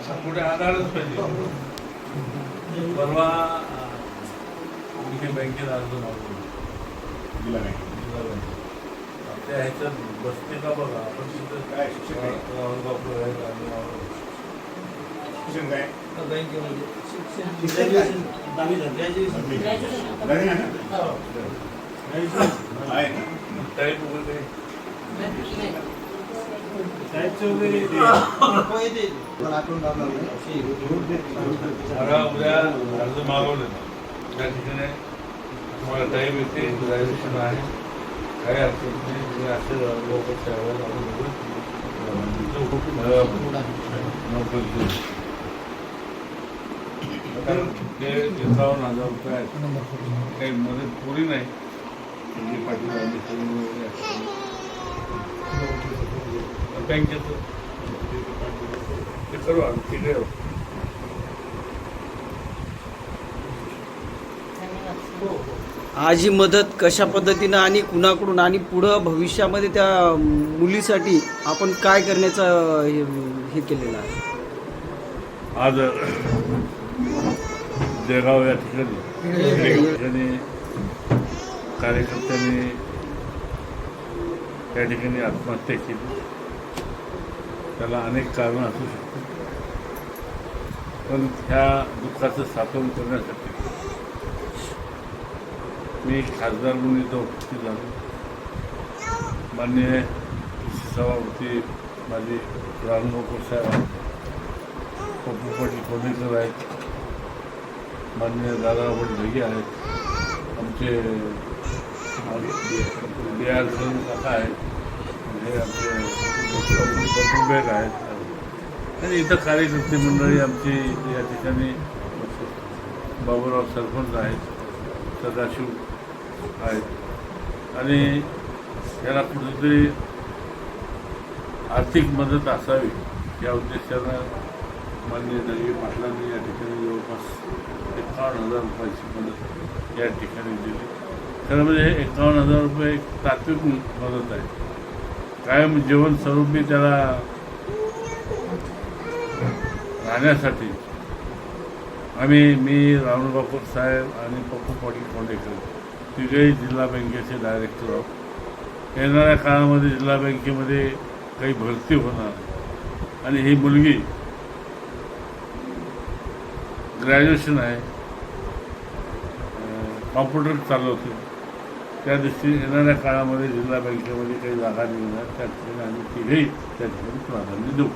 असा कुठे आधारच पाहिजे. परवा बँकेत अर्ज मागवला त्या ह्याच्यात बसते का बघा आपण तिथं काय शिक्षण काय? बँकेमध्ये. शिक्षण ग्रॅज्युएशन टाईप वगैरे साहेबचे वगैरे ते- मला उद्या अर्ज मागवले त्या ठिकाणी तुम्हाला टाईप येते ग्रॅज्युएशन आहे काही अडचण नाही तुम्ही असे लोक त्यावेळेला आपण बघू. मला नोकरी देऊ. कारण ते एकावन्न हजार रुपये आहेत काही मदत पुरी नाही संजय पाटील यांनी सगळी वगैरे असतील. बँकेचं ते करू आम्ही तिकडे येऊ. आज ही मदत कशा पद्धतीनं आणि कुणाकडून आणि पुढं भविष्यामध्ये त्या मुलीसाठी आपण काय करण्याचं हे हे केलेलं आहे आज जळगाव या ठिकाणी या ठिकाणी कार्यकर्त्यांनी त्या ठिकाणी आत्महत्या केली. त्याला अनेक कारणं असू शकतात. पण ह्या दुःखाचं सातवण करण्यासाठी मी खासदार म्हणून इथं उपस्थित झालो. मान्य सभापती माझे रामगोपूर साहेब आहेत. पप्पू पाटील आहेत. मान्य दादाभाई ढगे आहेत. आमचे बी आर काका आहेत हे आमचे आहेत आणि इथं कार्यकर्ते मंडळी आमची या ठिकाणी बाबूराव सरपंच आहेत सदाशिव आहेत. आणि याला कुठेतरी आर्थिक मदत असावी या उद्देशानं माननीय दळवी पाटलांनी या ठिकाणी जवळपास एकावन्न हजार रुपयाची मदत या ठिकाणी दिली. खरं म्हणजे हे एकावन्न हजार रुपये एक तात्विक मदत आहे. कायम जीवन स्वरूपी त्याला राहण्यासाठी आम्ही मी राहुल बापूर साहेब आणि पप्पू पाटील कोंडेकर तिघेही जिल्हा बँकेचे डायरेक्टर आहोत. येणाऱ्या काळामध्ये जिल्हा बँकेमध्ये काही भरती होणार आणि ही मुलगी ग्रॅज्युएशन आहे. कॉम्प्युटर चालवते. त्या दृष्टीने येणाऱ्या काळामध्ये जिल्हा बँकेमध्ये काही जागा निघणार त्या ठिकाणी आम्ही तिघेही त्या ठिकाणी प्राधान्य देऊ.